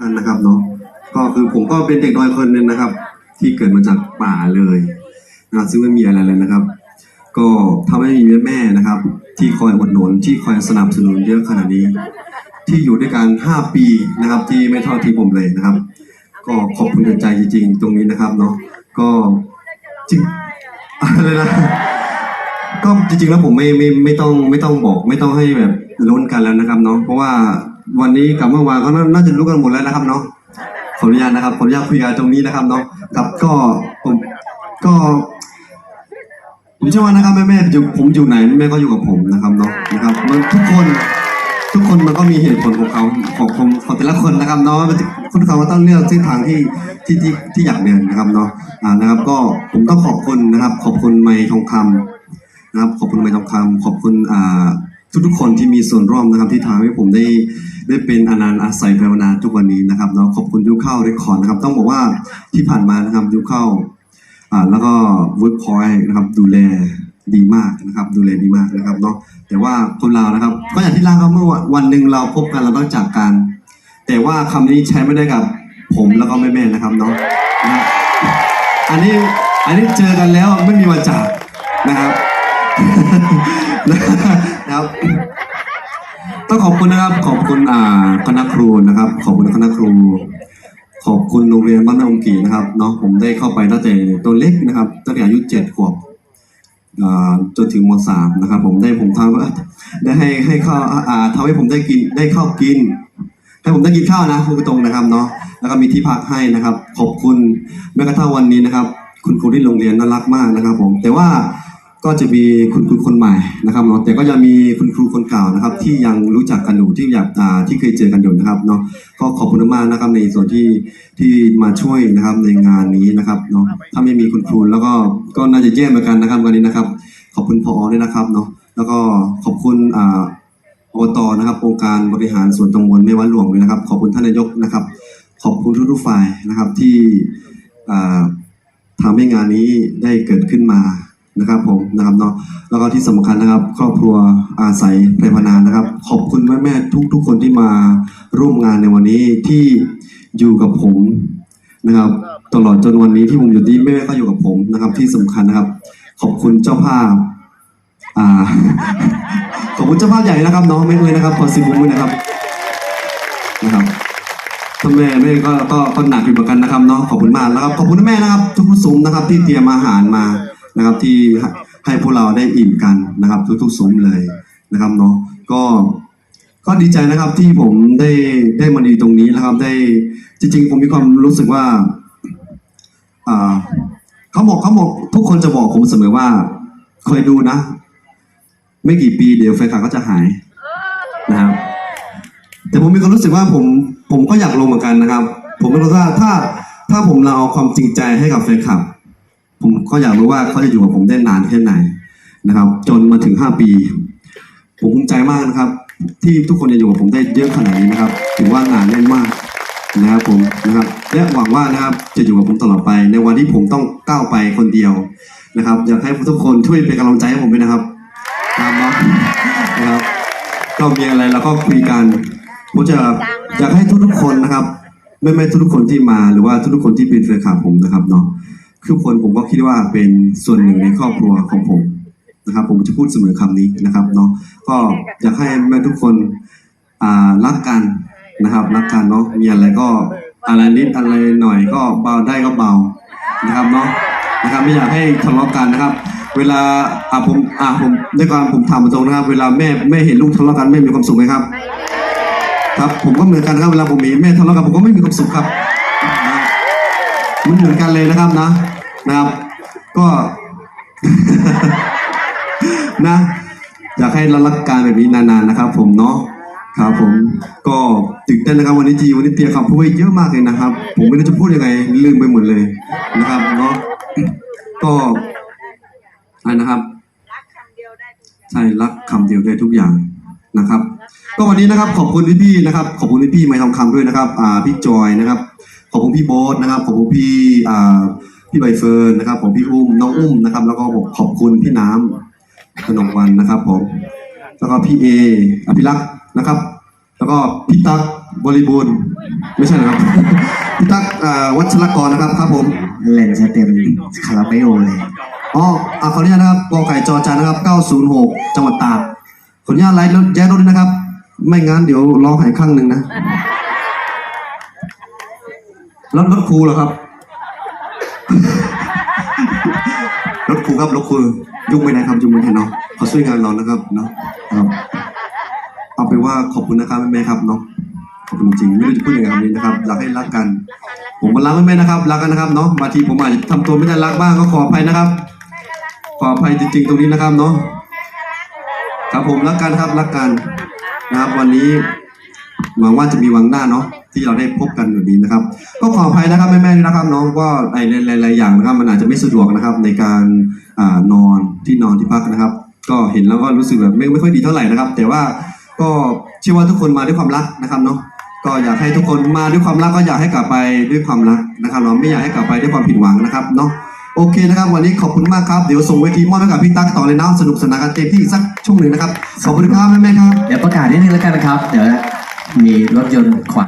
กันนะครับเนาะก็คือผมก็เป็นเด็กน้อยคนหนึงนะครับ ที่เกิดมาจากป่าเลยนะซึ่งไม่มีอะไรเลยนะครับ ก็ถ้าไม่มีแม่นะครับ ที่คอยอุดหนุนที่คอยสนับสนุนเยอะขนาดนี้ ที่อยู่ด้วยกันห้าปีนะครับ ที่ไม่ทอดทิ้งผมเลยนะครับ ก็ขอบคุณใจจริง ๆ ตรงนี้นะครับเนาะก็จริงอะไรนะก็จริงๆแล้วผมไม่ไม่ไม่ต้องไม่ต้องบอก ไม่ต้องให้แบบลุ้นกันแล้วนะครับเนาะเพราะว่า วันนี้กับเมื่อวานก็น่าน่าจะรู้กันหมดแล้วนะครับเนาะขออนุญาตนะครับขออนุญาตคุยกันตรงนี้นะครับเนาะครับก็ผมก็ผมเชื่อว่านะครับแม่แม่ๆอยู่ผมอยู่ไหนแม่ก็อยู่กับผมนะครับเนาะนะครับมันทุกคนทุกคนมันก็มีเหตุผลของเขาของของของแต่ละคนนะครับเนาะมันจะคนเขาก็ต้องเลือกเส้นทางที่ที่ที่ที่อยากเดินนะครับเนาะอ่านะครับ ก็ผมต้องขอบคุณนะครับ ขอบคุณไมค์ทองคำนะครับ ขอบคุณไมค์ทองคำขอบคุณอ่า ทุกๆคนที่มีส่วนร่วมนะครับที่ทำให้ผมได้ได้เป็นอนันต์อาศัยภาวนาทุกวันนี้นะครับเนาะขอบคุณยุคเข้าเรคคอร์ดนะครับ ต้องบอกว่าที่ผ่านมานะครับยุคเข้าอ่าแล้วก็เวิร์กพอยต์นะครับดูแลดีมากนะครับ ดูแลดีมากนะครับเนาะแต่ว่าคนเรานะครับ ก็อย่างที่เล่าครับเมื่อวันหนึ่งเราพบกันเราต้องจากกัน แต่ว่าคำนี้ใช้ไม่ได้กับผมแล้วก็แม่ๆนะครับเนาะอันนี้อันนี้เจอกันแล้วไม่มีวันจากนะครับ นะครับต้องขอบคุณนะครับ ขอบคุณอ่าคณะครูนะครับ ขอบคุณคณะครู ขอบคุณโรงเรียนบ้านนาองกีนะครับเนาะผมได้เข้าไปตั้งแต่ตัวเล็กนะครับตั้งแต่อายุเจ็ดขวบจนถึงมสามนะครับ ผมได้ผมทำได้ให้ให้ข้าวอ่าทำให้ผมได้กินได้ข้าวกินให้ผมได้กินข้าวนะคุณผู้ชมนะครับเนาะแล้วก็มีที่พักให้นะครับ ขอบคุณแม้กระทั่งวันนี้นะครับ คุณครูที่โรงเรียนน่ารักมากนะครับ ผมแต่ว่า ก็จะมีคุณครูคนใหม่นะครับเนาะแต่ก็ยังมีคุณครูคนเก่านะครับ ที่ยังรู้จักกันอยู่ที่อยากอ่าที่เคยเจอกันอยู่นะครับเนาะก็ขอบคุณมากนะครับในส่วนที่ที่มาช่วยนะครับในงานนี้นะครับเนาะถ้าไม่มีคุณครูแล้วก็ก็น่าจะแย่เหมือนกันนะครับวันนี้นะครับ ขอบคุณพอด้วยนะครับเนาะแล้วก็ขอบคุณอ่าอบตนะครับองค์การบริหารส่วนตำบลแม่วัดหลวงเลยนะครับ ขอบคุณท่านนายกนะครับ ขอบคุณทุกๆฝ่ายนะครับที่อ่าทำให้งานนี้ได้เกิดขึ้นมา นะครับผมนะครับเนาะแล้วก็ที่สำคัญนะครับ ครอบครัวอาศัยไพรพนานะครับ ขอบคุณแม่ๆทุกๆคนที่มาร่วมงานในวันนี้ที่อยู่กับผมนะครับ ตลอดจนวันนี้ที่ผมอยู่ที่แม่ก็อยู่กับผมนะครับ ที่สำคัญนะครับ ขอบคุณเจ้าภาพอ่าขอบคุณเจ้าภาพใหญ่นะครับน้องไม่เลยนะครับขอสิบมุ้ยนะครับนะครับท่านแม่แม่ก็ก็ก็หนักอยู่เหมือนกันนะครับเนาะขอบคุณมากนะครับขอบคุณแม่นะครับ ทุกๆซุ้มนะครับที่เตรียมอาหารมา นะครับที่ให้พวกเราได้อิ่มกันนะครับ ทุกๆซุ้มเลยนะครับเนาะก็ก็ดีใจนะครับที่ผมได้ได้มาดีตรงนี้นะครับ ได้จริง ๆ ผมมีความรู้สึกว่า อ่าเขาบอกเขาบอกทุกคนจะบอกผมเสมอว่าคอยดูนะ ไม่กี่ปีเดี๋ยวแฟนคลับก็จะหายนะครับแต่ผมมีความรู้สึกว่าผมผมก็อยากลงเหมือนกันนะครับ ผมไม่รู้ว่าถ้าถ้าผมเราเอาความจริงใจให้กับแฟนคลับ ผมก็อยากรู้ว่าเขาจะอยู่กับผมได้นานแค่ไหนนะครับ จนมาถึงห้าปี ผมภูมิใจมากนะครับ ที่ทุกคนจะอยู่กับผมได้เยอะขนาดนี้นะครับ ถือว่างานแน่นมากนะครับผมนะครับ และหวังว่านะครับจะอยู่กับผมตลอดไป ในวันที่ผมต้องก้าวไปคนเดียวนะครับ อยากให้ทุกคนช่วยเป็นกำลังใจให้ผมด้วยนะครับตามเนานะครับก็มีอะไรเราก็คุยกันผมจะอยากให้ทุกๆคนนะครับ ไม่ไม่ทุกๆคนที่มาหรือว่าทุกๆคนที่เป็นแฟนคลับผมนะครับเนาะ ทุกคนผมก็คิดว่าเป็นส่วนหนึ่งในครอบครัวของผมนะครับ ผมจะพูดเสมอคำนี้นะครับเนาะก็อยากให้แม่ทุกคนอ่ารักกันนะครับรักกันเนาะมีอะไรก็อะไรนิดอะไรหน่อยก็เบาได้ก็เบานะครับเนาะนะครับไม่อยากให้ทะเลาะกันนะครับ เวลาอ่าผมอ่าผมด้วยการผมถามตรงนะครับ เวลาแม่แม่เห็นลูกทะเลาะกันแม่มีความสุขไหมครับ ครับผมก็เหมือนกันครับเวลาผมเห็นแม่ทะเลาะกันผมก็ไม่มีความสุขครับมันเหมือนกันเลยนะครับนะ นะครับ ก็ นะ อยากให้เรารักกันแบบนี้นานๆนะครับ ผมเนาะครับผมก็ตื่นเต้นนะครับวันนี้จีวันนี้เตรียมคำพูดไว้เยอะมากเลยนะครับ ผมไม่รู้จะพูดยังไงลืมไปหมดเลยนะครับเนาะก็อะไรนะครับใช่รักคำเดียวได้ทุกอย่างนะครับ ก็วันนี้นะครับขอบคุณพี่ๆนะครับขอบคุณพี่ๆไม้ทองคำด้วยนะครับอ่าพี่จอยนะครับ ขอบคุณพี่โบ๊ทนะครับ ขอบคุณพี่อ่า พี่ใบเฟิร์นนะครับ ผมพี่อุ้มน้องอุ้มนะครับ แล้วก็ขอบคุณพี่น้ำขนมวันนะครับ ผม แล้วก็พี่เออภิรักษ์นะครับ แล้วก็พี่ตั๊กบริบูรณ์ไม่ใช่นะครับอ่าวัชรกรนะครับครับผมเล่นจะเต็มคาราเบลเลยอ๋ออ่าขออนุญาตนะครับกอไก่จอจานนะครับ 906 จังหวัดตากขออนุญาตไลฟ์รถแย้รถด้วยนะครับ ไม่งั้นเดี๋ยวร้องหายข้างหนึ่งนะรถรถครูเหรอครับ รถครับรถครูยุ่งไม่ได้ครับยุ่งไม่ได้เนาะเขาช่วยงานเรานะครับเนาะครับเอาเป็นว่าขอบคุณนะครับแม่ครับเนาะขอบคุณจริงไม่รู้จะพูดยังไงคำนี้นะครับอยากให้รักกัน ผมก็รักแม่ๆนะครับรักกันนะครับเนาะบางทีผมอาจจะทำตัวไม่ได้รักบ้างก็ขออภัยนะครับ ขออภัยจริง ๆ ตรงนี้นะครับเนาะครับผมรักกันครับรักกันนะครับ วันนี้หวังว่าจะมีวังหน้าเนาะที่เราได้พบกันอยู่ดีนะครับ ก็ขออภัยนะครับแม่ๆนะครับน้องก็ในหลายๆอย่างนะครับ มันอาจจะไม่สะดวกนะครับในการ อ่านอนที่นอนที่พักนะครับ ก็เห็นแล้วก็รู้สึกแบบไม่ไม่ค่อยดีเท่าไหร่นะครับ แต่ว่าก็เชื่อว่าทุกคนมาด้วยความรักนะครับเนาะก็อยากให้ทุกคนมาด้วยความรักก็อยากให้กลับไปด้วยความรักนะครับเราไม่อยากให้กลับไปด้วยความผิดหวังนะครับเนาะโอเคนะครับ วันนี้ขอบคุณมากครับ เดี๋ยวส่งเวทีมอบให้กับพี่ตั๊กต่อเลยนะสนุกสนานกันเต็มที่สักช่วงหนึ่งนะครับขอบคุณครับแม่ๆครับเดี๋ยวประกาศนิดนึงแล้วกันนะครับ เดี๋ยวมีรถยนต์ขวา